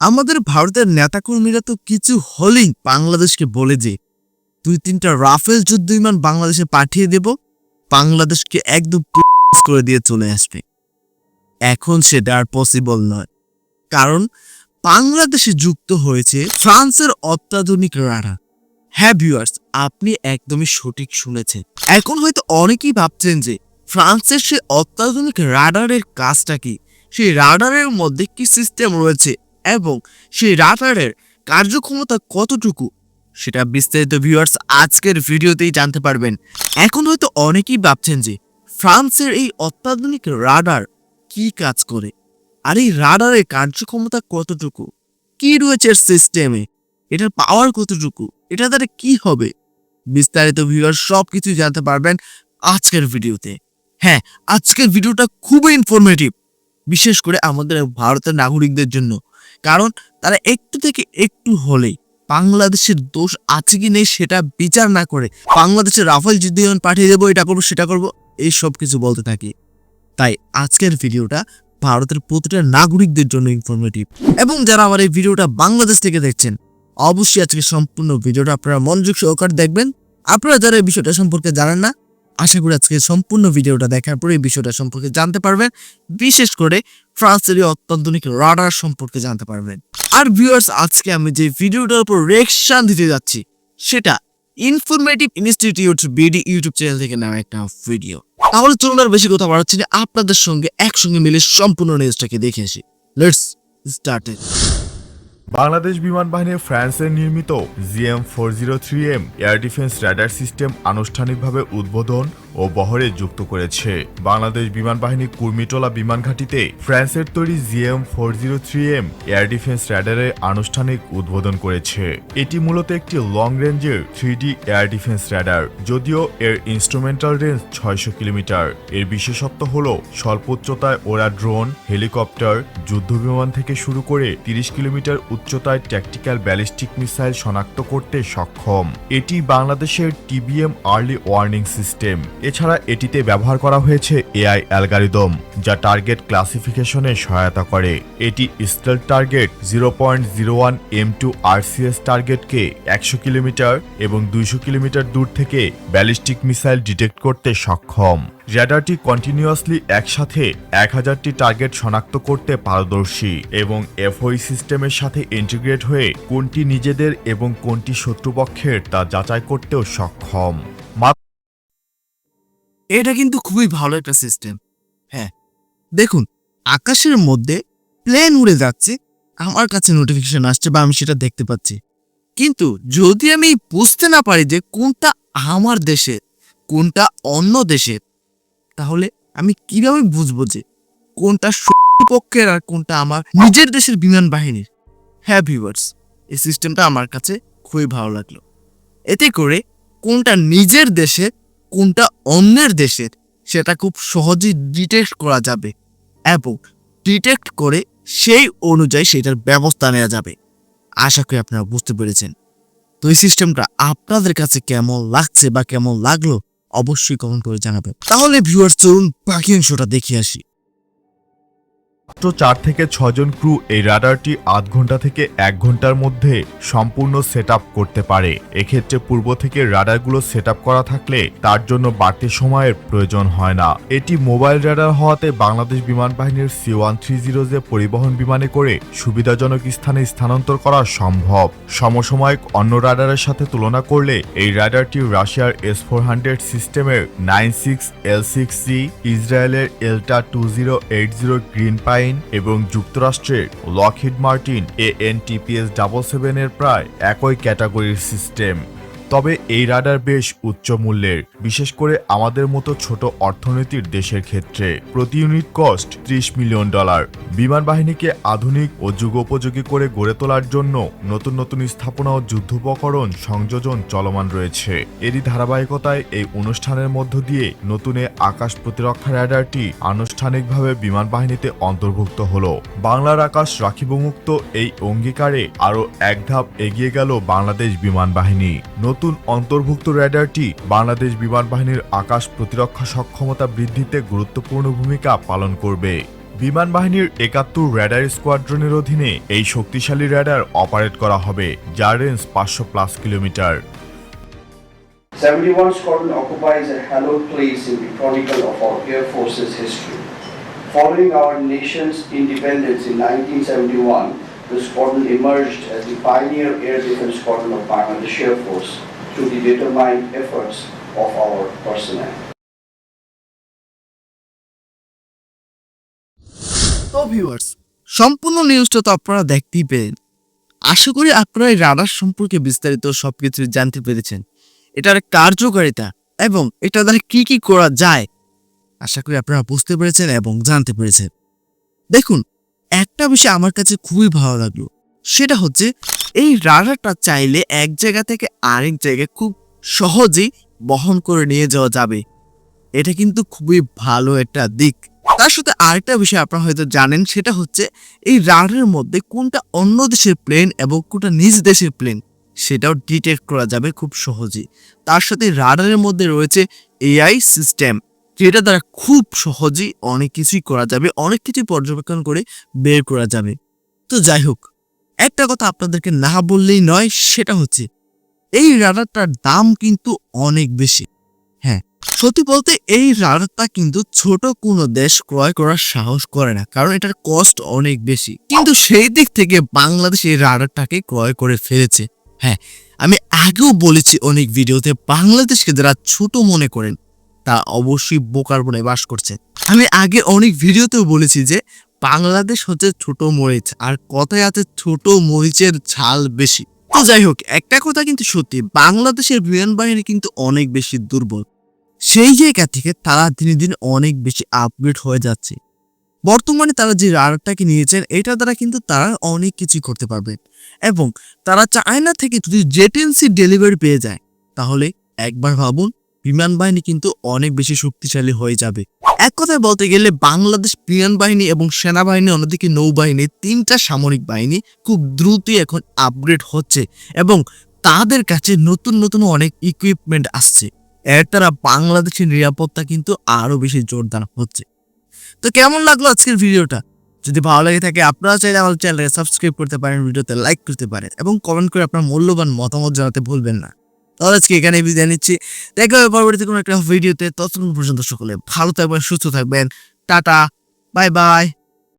আমাদের ভারতের নেতাকর্মীরা তো কিছু হলেই বাংলাদেশকে বলে যে, দুই তিনটা রাফেল যুদ্ধ বিমান বাংলাদেশে পাঠিয়ে দেব, বাংলাদেশকে একদম করে দিয়ে চলে আসবে। এখন সেটা আর পসিবল নয়। কারণ বাংলাদেশে যুক্ত হয়েছে ফ্রান্সের অত্যাধুনিক রাডার হ্যাঁ ভিউয়ার্স আপনি একদমই সঠিক শুনেছেন। এখন হয়তো অনেকেই ভাবছেন যে, ফ্রান্সের সে অত্যাধুনিক রাডারের কাজটা কি? সেই রাডারের মধ্যে কি সিস্টেম রয়েছে? এবং সেই রাডারের কার্যক্ষমতা কতটুকু, সেটা বিস্তারিত ভিউয়ার্স আজকের ভিডিওতেই জানতে পারবেন। এখন হয়তো অনেকেই ভাবছেন যে, ফ্রান্সের এই অত্যাধুনিক রাডার কি কাজ করে? আর এই রাডারের কার্যক্ষমতা কতটুকু? কি রয়েছে এর সিস্টেমে এটার পাওয়ার কতটুকু? এটা দ্বারা কি হবে? বিস্তারিত ভিউয়ার সব কিছু জানতে পারবেন আজকের ভিডিওতে। হ্যাঁ আজকের ভিডিওটা খুবই ইনফরমেটিভ বিশেষ করে আমাদের ভারতের নাগরিকদের জন্য। কারণ তারা একটু থেকে একটু হলেই বাংলাদেশের দোষ আছে কি নেই সেটা বিচার না করে বাংলাদেশের রাফেল যুদ্ধ বিমান পাঠিয়ে দেবো, এটা করব, সেটা করব, এই সব কিছু বলতে থাকি। তাই আজকের ভিডিওটা ভারতের প্রতিটা নাগরিকদের জন্য ইনফরমেটিভ এবং যারা আমার এই ভিডিওটা বাংলাদেশ থেকে দেখছেন, অবশ্যই আজকে সম্পূর্ণ ভিডিওটা আপনারা মনোযোগ সহকারে দেখবেন। আপনারা যারা এই বিষয়টা সম্পর্কে জানেন না, আশা করি আজকে সম্পূর্ণ ভিডিওটা দেখার পরে এই বিষয়টা সম্পর্কে জানতে পারবেন। বিশেষ করে ফ্রান্সের অত্যাধুনিক রাডার সম্পর্কে জানতে পারবেন। আর ভিউয়ার্স আজকে আমি যে ভিডিওটার উপর রেকশন দিতে যাচ্ছি, সেটা informative institute BD YouTube channel থেকে নেওয়া একটা ভিডিও তাহলে চলুন আর বেশি কথা বাড়াচ্ছি না, আপনাদের সঙ্গে একসঙ্গে মিলে সম্পূর্ণ নিউজটাকে দেখে আসি। লেটস স্টার্টেড বাংলাদেশ বিমান বাহিনী ফ্রান্সের নির্মিত GM four zero three M air defence radar system আনুষ্ঠানিকভাবে উদ্বোধন ও বহরে যুক্ত করেছে। বাংলাদেশ বিমান বাহিনী কুর্মিটোলা বিমান ঘাঁটিতে ফ্রান্সের তৈরি GM four zero three M air defence র্যাডারের আনুষ্ঠানিক উদ্বোধন করেছে। এটি মূলত একটি লং রেঞ্জের three D air defence radar যদিও এর ইনস্ট্রুমেন্টাল রেঞ্জ ছয়শো কিলোমিটার। এর বিশেষত্ব হল স্বল্প উচ্চতায় ওরা ড্রোন, হেলিকপ্টার, যুদ্ধবিমান থেকে শুরু করে তিরিশ কিলোমিটার উচ্চতায় ট্যাকটিক্যাল ব্যালিস্টিক মিসাইল শনাক্ত করতে সক্ষম। এটি বাংলাদেশের টিবিএম আর্লি ওয়ার্নিং সিস্টেম এছাড়া এটিতে ব্যবহার করা হয়েছে এআই অ্যালগারিদম, যা টার্গেট ক্লাসিফিকেশনে সহায়তা করে। এটি stealth target zero point zero one M two RCS টার্গেটকে একশো কিলোমিটার এবং দুইশো কিলোমিটার দূর থেকে ব্যালিস্টিক মিসাইল ডিটেক্ট করতে সক্ষম। র্যাডারটি কন্টিনিউয়াসলি একসাথে এক হাজারটি টার্গেট শনাক্ত করতে পারদর্শী এবং এফওই সিস্টেমের সাথে ইন্টিগ্রেট হয়ে কোনটি নিজেদের এবং কোনটি শত্রুপক্ষের তা যাচাই করতেও সক্ষম। এটা কিন্তু খুবই ভালো একটা সিস্টেম হ্যাঁ দেখুন, আকাশের মধ্যে প্লেন উড়ে যাচ্ছে, আমার কাছে নোটিফিকেশন আসছে বা আমি সেটা দেখতে পাচ্ছি। কিন্তু যদি আমি বুঝতে না পারি যে কোনটা আমার দেশের কোনটা অন্য দেশের তাহলে আমি কীভাবে বুঝব যে কোনটা পক্ষের আর কোনটা আমার নিজের দেশের বিমান বাহিনীর? হ্যাঁ ভিউয়ার্স এই সিস্টেমটা আমার কাছে খুবই ভালো লাগল। এতে করে কোনটা নিজের দেশের কোনটা অন্যের দেশের, সেটা খুব সহজেই ডিটেক্ট করা যাবে এবং ডিটেক্ট করে সেই অনুযায়ী সেটার ব্যবস্থা নেওয়া যাবে। আশা করি আপনারা বুঝতে পেরেছেন। তো এই সিস্টেমটা আপনাদের কাছে কেমন লাগছে বা কেমন লাগল, অবশ্যই কমেন্ট করে জানাবেন। তাহলে ভিউয়ার্স চলুন বাকি অংশটা দেখে আসি। মাত্র চার থেকে ছজন ক্রু এই রাডারটি আধ ঘণ্টা থেকে এক ঘণ্টার মধ্যে সম্পূর্ণ সেট করতে পারে। এক্ষেত্রে পূর্ব থেকে রাডারগুলো সেট করা থাকলে তার জন্য বাড়তি সময়ের প্রয়োজন হয় না। এটি মোবাইল রাডার হওয়াতে বাংলাদেশ বিমান বাহিনীর সি ওয়ান থ্রি জিরো যে পরিবহন বিমানে করে সুবিধাজনক স্থানে স্থানান্তর করা সম্ভব। সমসাময়িক অন্য রাডারের সাথে তুলনা করলে এই রাডারটি রাশিয়ার এস ফোর হান্ড্রেড সিস্টেমের nine six L six C ইসরায়েলের Elta two zero eight zero Green Pine এবং যুক্তরাষ্ট্রের Lockheed Martin A N TPS double সেভেনের প্রায় একই ক্যাটাগরির সিস্টেম তবে এই রাডার বেশ উচ্চ মূল্যের, বিশেষ করে আমাদের মতো ছোট অর্থনীতির দেশের ক্ষেত্রে। প্রতি ইউনিট কস্ট ত্রিশ মিলিয়ন ডলার। বিমান বাহিনীকে আধুনিক ও যুগোপযোগী করে গড়ে তোলার জন্য নতুন নতুন স্থাপনা ও যুদ্ধোপকরণ সংযোজন চলমান রয়েছে। এরই ধারাবাহিকতায় এই অনুষ্ঠানের মধ্য দিয়ে নতুন আকাশ প্রতিরক্ষা রাডারটি আনুষ্ঠানিকভাবে বিমান বাহিনীতে অন্তর্ভুক্ত হল। বাংলার আকাশ রাখিবমুক্ত এই অঙ্গীকারে আরও এক ধাপ এগিয়ে গেল বাংলাদেশ বিমান বাহিনী। নতুন অন্তর্ভুক্ত র্যাডারটি বাংলাদেশ বিমান বাহিনীর আকাশ প্রতিরক্ষা সক্ষমতা বৃদ্ধিতে গুরুত্বপূর্ণ ভূমিকা পালন করবে বিমান বাহিনীর একাত্তর র্যাডার স্কোয়াড্রনের অধীনে এই শক্তিশালী র্যাডার অপারেট করা হবে যার রেঞ্জ পাঁচশো plus kilometre 71 Squadron occupies a hallowed place in the chronicle of our Air Force's history. Following our nation's independence in 1971, the squadron emerged as the pioneer air defense squadron of Bangladesh Air Force through the determined efforts of our personnel. সম্পূর্ণ নিউজটা তো আপনারা দেখতেই পেলেন। আশা করি আপনারা এই radar সম্পর্কে বিস্তারিত সবকিছু জানতে পেরেছেন। এটার কার্যকারিতা এবং এটা দ্বারা কি কি করা যায়, আশা করি আপনারা বুঝতে পেরেছেন এবং জানতে পেরেছেন। দেখুন একটা বিষয় আমার কাছে খুবই ভালো লাগল। সেটা হচ্ছে, এই রাডারটা চাইলে এক জায়গা থেকে আরেক জায়গায় খুব সহজেই বহন করে নিয়ে যাওয়া যাবে। এটা কিন্তু খুবই ভালো একটা দিক। তার সাথে আরেকটা বিষয় আপনারা হয়তো জানেন, সেটা হচ্ছে, এই রাডারের মধ্যে কোনটা অন্য দেশের প্লেন এবং কোনটা নিজ দেশের প্লেন সেটাও ডিটেক্ট করা যাবে খুব সহজেই। তার সাথে রাডারের মধ্যে রয়েছে এআই সিস্টেম যেটা দ্বারা খুব সহজেই অনেক কিছুই করা যাবে, অনেক কিছু পর্যবেক্ষণ করে বের করা যাবে। তো যাই হোক, একটা কথা আপনাদেরকে না বললেই নয়, সেটা হচ্ছে এই রাডারটার দাম কিন্তু অনেক বেশি। হ্যাঁ সত্যি বলতে এই রাডারটা কিন্তু ছোট কোনো দেশ ক্রয় করার সাহস করে না, কারণ এটার কস্ট অনেক বেশি। কিন্তু সেই দিক থেকে বাংলাদেশ এই রাডারটাকে ক্রয় করে ফেলেছে। হ্যাঁ আমি আগেও বলেছি অনেক ভিডিওতে, বাংলাদেশকে যারা ছোট মনে করেন তা অবশ্যই বোকার বনে বাস করছে। আমি আগে অনেক ভিডিওতেও বলেছি যে, বাংলাদেশ হচ্ছে ছোট মরিচ আর কথায় আছে ছোট মরিচের ঝাল বেশি। তো যাই হোক, একটা কথা কিন্তু সত্যি, বাংলাদেশের বিমান বাহিনী কিন্তু অনেক বেশি দুর্বল। সেই জায়গা থেকে তারা দিনে দিন অনেক বেশি আপগ্রেড হয়ে যাচ্ছে। বর্তমানে তারা যে রাডারটাকে নিয়েছেন, এটা দ্বারা কিন্তু তারা অনেক কিছু করতে পারবে। এবং তারা চায়না থেকে যদি জেটেন্সি ডেলিভারি পেয়ে যায়, তাহলে একবার ভাবুন বিমান বাহিনী কিন্তু অনেক বেশি শক্তিশালী হয়ে যাবে। এক কথায় বলতে গেলে বাংলাদেশ বিমান বাহিনী এবং সেনাবাহিনী, অন্যদিকে নৌবাহিনী, তিনটা সামরিক বাহিনী খুব দ্রুতই এখন আপগ্রেড হচ্ছে এবং তাদের কাছে নতুন নতুন অনেক ইকুইপমেন্ট আসছে। এর দ্বারা বাংলাদেশের নিরাপত্তা কিন্তু আরও বেশি জোরদার হচ্ছে। তো কেমন লাগল আজকের ভিডিওটা? যদি ভালো লাগে থাকে, আপনারা চাইলে আমার চ্যানেলকে সাবস্ক্রাইব করতে পারেন, ভিডিওতে লাইক করতে পারেন এবং কমেন্ট করে আপনার মূল্যবান মতামত জানাতে ভুলবেন না। তাহলে আজকে এখানে বিদায় নিচ্ছি। দেখা হবে পরবর্তী কোনো একটা ভিডিওতে। ততক্ষণ পর্যন্ত সকলে ভালো থাকবেন, সুস্থ থাকবেন। Ta-ta, bye bye.